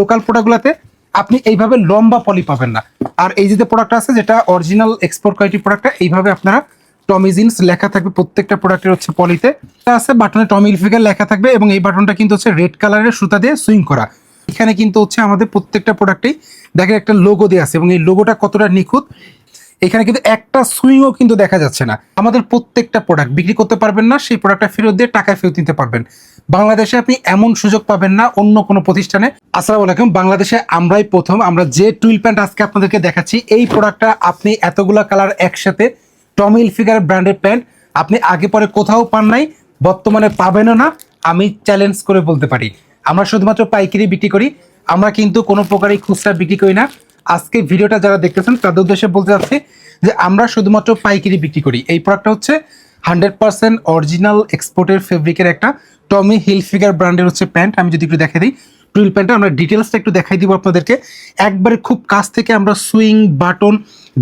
Local প্রোডাক্টগুলোতে আপনি এইভাবে লম্বা পলি পাবেন না। আর এই যে প্রোডাক্ট আছে, যেটা অরিজিনাল এক্সপোর্ট কোয়ালিটি প্রোডাক্টটা এইভাবে আপনারা টমি জিন্স লেখা থাকবে প্রত্যেকটা প্রোডাক্টের হচ্ছে পলিতে আছে বাটনে টমি ইলফিগার লেখা থাকবে এবং এই বাটনটা কিন্তু হচ্ছে রেড কালারের সুতা দিয়ে সুইং করা। এখানে কিন্তু হচ্ছে আমাদের প্রত্যেকটা প্রোডাক্টেই দেখেন একটা লোগো দেওয়া আছে এবং এই লোগোটা কতটা নিখুঁত এখানে কিন্তু একটা সুইংও কিন্তু দেখা যাচ্ছে না। আমাদের প্রত্যেকটা প্রোডাক্ট বিক্রি করতে পারবেন না, সেই প্রোডাক্টটা ফেরত দিয়ে টাকায় ফেরত নিতে পারবেন। বাংলাদেশে আপনি এমন সুযোগ পাবেন না অন্য কোনো প্রতিষ্ঠানে। আসসালামু আলাইকুম, বাংলাদেশে আমরাই প্রথম। আমরা যে টুইল প্যান্ট আজকে আপনাদেরকে দেখাচ্ছি, এই প্রোডাক্টটা আপনি এতগুলা কালার একসাথে টমিল ফিগার ব্র্যান্ডের প্যান্ট আপনি আগে পরে কোথাও পান নাই, বর্তমানে পাবেনও না, আমি চ্যালেঞ্জ করে বলতে পারি। আমরা শুধুমাত্র পাইকারি বিক্রি করি, আমরা কিন্তু কোনো প্রকারই খুচরা বিক্রি করি না। আজকে ভিডিওটা যারা দেখতেছেন, তাদের উদ্দেশ্যে বলতে চাচ্ছি যে আমরা শুধুমাত্র পাইকারি বিক্রি করি। এই প্রোডাক্টটা হচ্ছে হান্ড্রেড পার্সেন্ট অরিজিনাল এক্সপোর্টের ফেব্রিকের একটা টমি হিল ফিগার ব্র্যান্ডের হচ্ছে প্যান্ট আমি যদি একটু দেখাই দিই টুইল প্যান্টটা আমরা ডিটেলসটা একটু দেখাই দিব আপনাদেরকে। একবারে খুব কাছ থেকে আমরা সুইং বাটন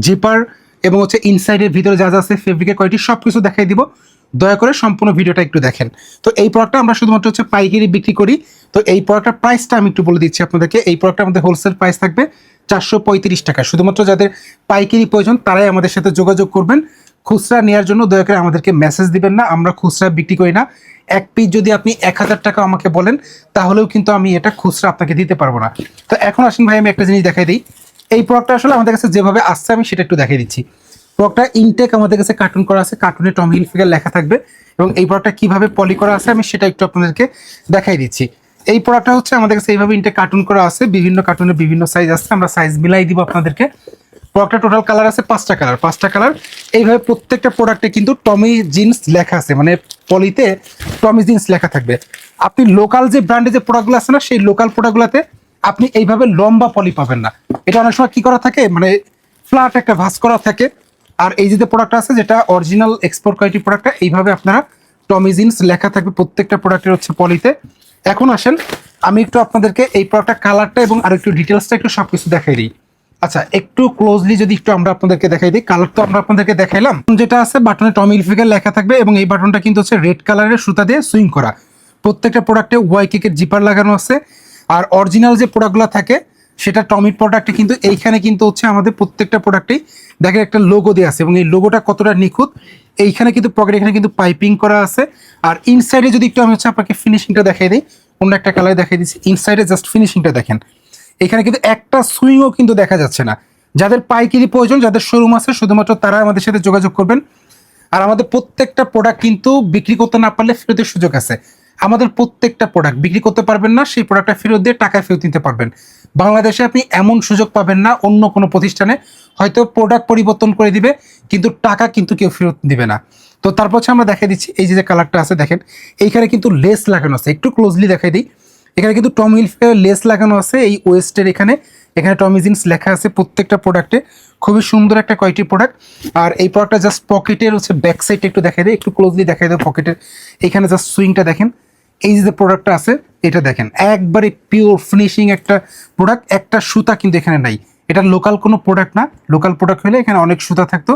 জিপার এবং হচ্ছে ইনসাইডের ভিতরে যা যা আছে ফেব্রিকের কোয়ালিটি সব কিছু দেখাই দিব। দয়া করে সম্পূর্ণ ভিডিওটা একটু দেখেন। তো এই প্রোডাক্টটা আমরা শুধুমাত্র হচ্ছে পাইকারি বিক্রি করি। তো এই প্রোডাক্টের প্রাইসটা আমি একটু বলে দিচ্ছি আপনাদেরকে। এই প্রোডাক্টটা আমাদের হোলসেল প্রাইস থাকবে চারশো পঁয়ত্রিশ টাকা। শুধুমাত্র যাদের পাইকারি প্রয়োজন, তারাই আমাদের সাথে যোগাযোগ করবেন। খুচরা নেওয়ার জন্য দয়া করে আমাদেরকে মেসেজ দিবেন না, আমরা খুচরা বিক্রি করি না। এক পিস যদি আপনি এক হাজার টাকা আমাকে বলেন, তাহলেও কিন্তু আমি এটা খুচরা আপনাকে দিতে পারব না। তো এখন আসেন ভাই, আমি একটা জিনিস দেখাই দিই। এই প্রোডাক্টটা আসলে আমাদের কাছে যেভাবে আসছে, আমি সেটা একটু দেখাই দিচ্ছি। প্রোডাক্টটা ইনটেক আমাদের কাছে কার্টুন করা আছে কার্টুনে টম হিল ফিগার লেখা থাকবে। এবং এই প্রোডাক্টটা কীভাবে পলি করা আছে, আমি সেটা একটু আপনাদেরকে দেখাই দিচ্ছি। এই প্রোডাক্টটা হচ্ছে আমাদের কাছে এইভাবে ইনটেক কার্টুন করা আছে, বিভিন্ন কার্টুনের বিভিন্ন সাইজ আছে, আমরা সাইজ মিলাই দিব আপনাদেরকে। প্রোডাক্টটা টোটাল কালার আছে পাঁচটা কালার পাঁচটা কালার এইভাবে প্রত্যেকটা প্রোডাক্টে কিন্তু টমি জিন্স লেখা আছে মানে পলিতে টমি জিন্স লেখা থাকবে। আপনি লোকাল যে ব্র্যান্ডের যে প্রোডাক্টগুলো আছে না, সেই লোকাল প্রোডাক্টগুলোতে আপনি এইভাবে লম্বা পলি পাবেন না। এটা অনেক সময় কি করা থাকে মানে ফ্ল্যাট একটা ভাস করা থাকে। আর এই যে প্রোডাক্ট আছে, যেটা অরিজিনাল এক্সপোর্ট কোয়ালিটি প্রোডাক্টটা এইভাবে আপনারা টমি জিন্স লেখা থাকবে প্রত্যেকটা প্রোডাক্টের হচ্ছে পলিতে। এখন আসেন, আমি একটু আপনাদেরকে এই প্রোডাক্টটা কালারটা এবং আর একটু ডিটেলসটা একটু সব কিছু দেখাই দিই। আচ্ছা একটু ক্লোজলি যদি একটু আমরা আপনাদেরকে দেখাই দিই কালার তো আমরা আপনাদেরকে দেখাইলাম। যেটা আছে বাটনে টমি ফিগার লেখা থাকবে এবং এই বাটনটা কিন্তু হচ্ছে রেড কালারের সুতা দিয়ে সুইং করা। প্রত্যেকটা প্রোডাক্টে ওয়াই কেকের জিপার লাগানো আছে। আর অরিজিনাল যে প্রোডাক্টগুলো থাকে সেটা টমির প্রোডাক্টে কিন্তু এইখানে কিন্তু হচ্ছে আমাদের প্রত্যেকটা প্রোডাক্টেই দেখেন একটা লোগো দেওয়া আছে এবং এই লোগোটা কতটা নিখুঁত, এইখানে কিন্তু পকেট এখানে কিন্তু পাইপিং করা আছে। আর ইনসাইডে যদি একটু আমি হচ্ছে আপনাকে ফিনিশিংটা দেখাই দিই, অন্য একটা কালার দেখাই দিচ্ছি ইনসাইডে জাস্ট ফিনিশিংটা দেখেন। এখানে কিন্তু একটা সুইংও কিন্তু দেখা যাচ্ছে না। যাদের পাইকারি প্রয়োজন, যাদের শোরুম আছে, শুধুমাত্র তারা আমাদের সাথে যোগাযোগ করবেন। আর আমাদের প্রত্যেকটা প্রোডাক্ট কিন্তু বিক্রি করতে না পারলে ফেরতের সুযোগ আছে। আমাদের প্রত্যেকটা প্রোডাক্ট বিক্রি করতে পারবেন না, সেই প্রোডাক্টটা ফেরত দিয়ে টাকা ফেরত নিতে পারবেন। বাংলাদেশে আপনি এমন সুযোগ পাবেন না অন্য কোনো প্রতিষ্ঠানে, হয়তো প্রোডাক্ট পরিবর্তন করে দিবে, কিন্তু টাকা কিন্তু কেউ ফেরত দিবে না। তো তারপর হচ্ছে আমরা দেখাই দিচ্ছি, এই যে কালারটা আছে দেখেন, এইখানে কিন্তু লেস লাগানো আছে। একটু ক্লোজলি দেখাই দিই। এখানে কিন্তু টম হিলফিগার লেস লাগানো আছে, এই ওয়েস্টের এখানে। এখানে টমি জিন্স লেখা আছে প্রত্যেকটা প্রোডাক্টে খুবই সুন্দর একটা কয়েকটি প্রোডাক্ট আর এই প্রোডাক্টটা জাস্ট পকেটের হচ্ছে ব্যাক সাইডটা একটু দেখাই দিই, একটু ক্লোজলি দেখাই দেয় পকেটের এখানে জাস্ট সুইংটা দেখেন। এই যে প্রোডাক্টটা আছে, এটা দেখেন, একবারে পিওর ফিনিশিং একটা প্রোডাক্ট একটা সুতা কিন্তু এখানে নাই। এটা লোকাল কোনো প্রোডাক্ট না লোকাল প্রোডাক্ট হলে এখানে অনেক সুতা থাকতো।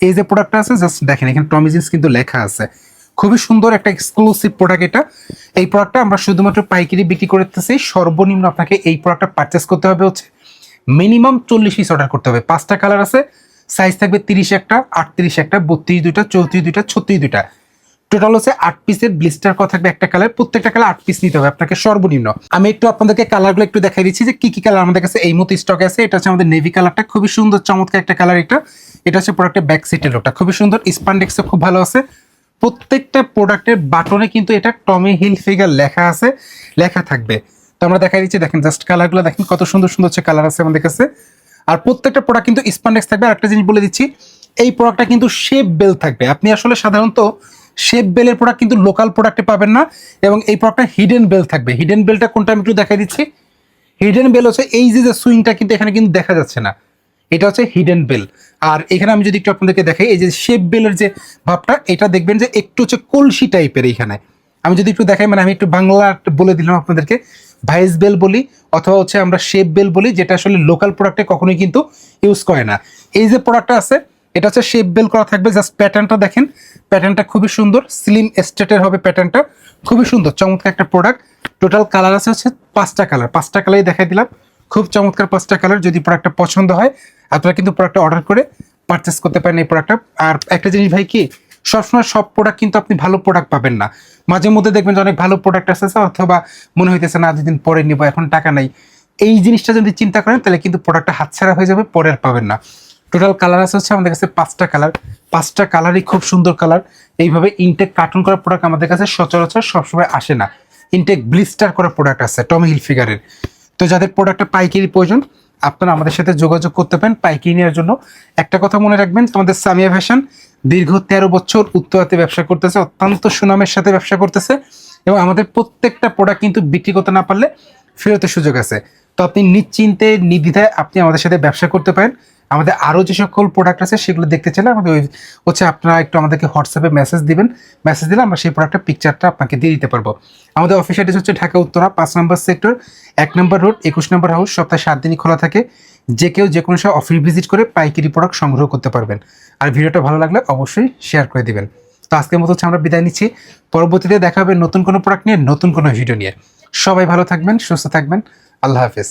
এই যে প্রোডাক্টটা আছে জাস্ট দেখেন, এখানে টমি জিন্স কিন্তু লেখা আছে। খুবই সুন্দর একটা এক্সক্লুসিভ প্রোডাক্ট এটা। এই প্রোডাক্টটা আমরা শুধুমাত্র পাইকারি বিক্রি করতেছি, সর্বনিম্ন আপনাকে এই প্রোডাক্টটা পারচেস করতে হবে হচ্ছে মিনিমাম চল্লিশ পিস অর্ডার করতে হবে। পাঁচটা কালার আছে সাইজ থাকবে তিরিশ একটা, আটত্রিশ একটা, বত্রিশ দুইটা, চৌত্রিশ দুইটা, ছত্রিশ দুইটা। টোটাল হচ্ছে আট পিসের ব্লিস্টার করা থাকবে একটা কালার প্রত্যেকটা কালার আট পিস নিতে হবে আপনাকে সর্বনিম্ন। আমি একটু আপনাদেরকে কালারগুলো একটু দেখাই দিচ্ছি যে কি কি কালার আমাদের কাছে এই মতো স্টকে আছে। এটা হচ্ছে আমাদের নেভি কালারটা খুবই সুন্দর, চমৎকার একটা কালার এটা। এটা হচ্ছে প্রোডাক্টের ব্যাক সিটের লোকটা খুবই সুন্দর। স্পান্ডেক্সও খুব ভালো আছে। প্রত্যেকটা প্রোডাক্টের বাটনে কিন্তু এটা টমি হিল ফিগার লেখা আছে, লেখা থাকবে। তো আমরা দেখাই দিচ্ছি, দেখেন জাস্ট কালারগুলো দেখেন কত সুন্দর সুন্দর হচ্ছে কালার আছে আমাদের কাছে। আর প্রত্যেকটা প্রোডাক্ট কিন্তু স্পান্ডেক্স থাকবে। আর একটা জিনিস বলে দিচ্ছি, এই প্রোডাক্টটা কিন্তু শেপ বেল থাকবে। আপনি আসলে সাধারণত শেপ বেলের প্রোডাক্ট কিন্তু লোকাল প্রোডাক্টে পাবেন না এবং এই প্রোডাক্টটা হিডেন বেল থাকবে। হিডেন বেলটা কোনটা আমি একটু দেখাই দিচ্ছি। হিডেন বেল হচ্ছে এই যে যে সুইংটা কিন্তু এখানে কিন্তু দেখা যাচ্ছে না। এটা হচ্ছে হিডেন বেল আর এখানে আমি যদি একটু আপনাদেরকে দেখাই, এই যে শেপ বেলের যে ভাবটা, এটা দেখবেন যে একটু হচ্ছে কলসি টাইপের এইখানে। আমি যদি একটু দেখাই মানে আমি একটু বাংলা বলে দিলাম আপনাদেরকে ভাইস বেল বলি, অথবা হচ্ছে আমরা শেপ বেল বলি, যেটা আসলে লোকাল প্রোডাক্টে কখনোই কিন্তু ইউজ করে না। এই যে প্রোডাক্টটা আছে এটা হচ্ছে শেপ বেল করা থাকবে জাস্ট প্যাটার্নটা দেখেন। প্যাটার্নটা খুবই সুন্দর স্লিম স্টেটের হবে প্যাটার্নটা খুবই সুন্দর, চমৎকার একটা প্রোডাক্ট টোটাল কালার আছে হচ্ছে পাঁচটা কালার পাঁচটা কালারই দেখাই দিলাম। খুব চমৎকার পাঁচটা কালার যদি প্রোডাক্টটা পছন্দ হয়, আপনারা কিন্তু প্রোডাক্টটা অর্ডার করে পারচেস করতে পারেন এই প্রোডাক্টটা আর একটা জিনিস ভাই কি, সবসময় সব প্রোডাক্ট কিন্তু আপনি ভালো প্রোডাক্ট পাবেন না। মাঝে মধ্যে দেখবেন যে অনেক ভালো প্রোডাক্ট আসতেছে অথবা মনে হইতেছে না, দুদিন পরে নিব, এখন টাকা নাই। এই জিনিসটা যদি চিন্তা করেন, তাহলে কিন্তু প্রোডাক্টটা হাতছাড়া হয়ে যাবে, পরে আর পাবেন না। টোটাল কালার আছে হচ্ছে আমাদের কাছে পাঁচটা কালার পাঁচটা কালারই খুব সুন্দর কালার এইভাবে ইনটেক কার্টুন করা প্রোডাক্ট আমাদের কাছে সচরাচর সবসময় আসে না। ইনটেক ব্লিস্টার করা প্রোডাক্ট আছে টমি হিল ফিগারের তো যাদের প্রোডাক্টটা পাইকারি প্রয়োজন, আপনারা আমাদের সাথে যোগাযোগ করতে পারেন পাইকারি নেওয়ার জন্য। একটা কথা মনে রাখবেন আমাদের সামিয়া ফ্যাশন দীর্ঘ তেরো বছর উত্তরাতে ব্যবসা করতেছে, অত্যন্ত সুনামের সাথে ব্যবসা করতেছে এবং আমাদের প্রত্যেকটা প্রোডাক্ট কিন্তু বিক্রি করতে না পারলে ফেরতের সুযোগ আছে। তো আপনি নিশ্চিন্তে, নির্দ্বিধায় আপনি আমাদের সাথে ব্যবসা করতে পারেন। আমাদের আরও যে সকল প্রোডাক্ট আছে, সেগুলো দেখতে চাইলে আমাদের ওই হচ্ছে আপনারা একটু আমাদেরকে হোয়াটসঅ্যাপে মেসেজ দিবেন। মেসেজ দিলে আমরা সেই প্রোডাক্টের পিকচারটা আপনাকে দিয়ে দিতে পারব। আমাদের অফিস অ্যাড্রেস হচ্ছে ঢাকা উত্তরা, পাঁচ নম্বর সেক্টর এক নম্বর রোড একুশ নম্বর হাউস সপ্তাহে সাত দিনই খোলা থাকে। যে কেউ যে কোনো সময় অফিস ভিজিট করে পাইকারি প্রোডাক্ট সংগ্রহ করতে পারবেন। আর ভিডিওটা ভালো লাগলে অবশ্যই শেয়ার করে দিবেন। তো আজকের মতো হচ্ছে আমরা বিদায় নিচ্ছি। পরবর্তীতে দেখা হবে নতুন কোনো প্রোডাক্ট নিয়ে, নতুন কোনো ভিডিও নিয়ে। সবাই ভালো থাকবেন, সুস্থ থাকবেন। আল্লাহ হাফেজ।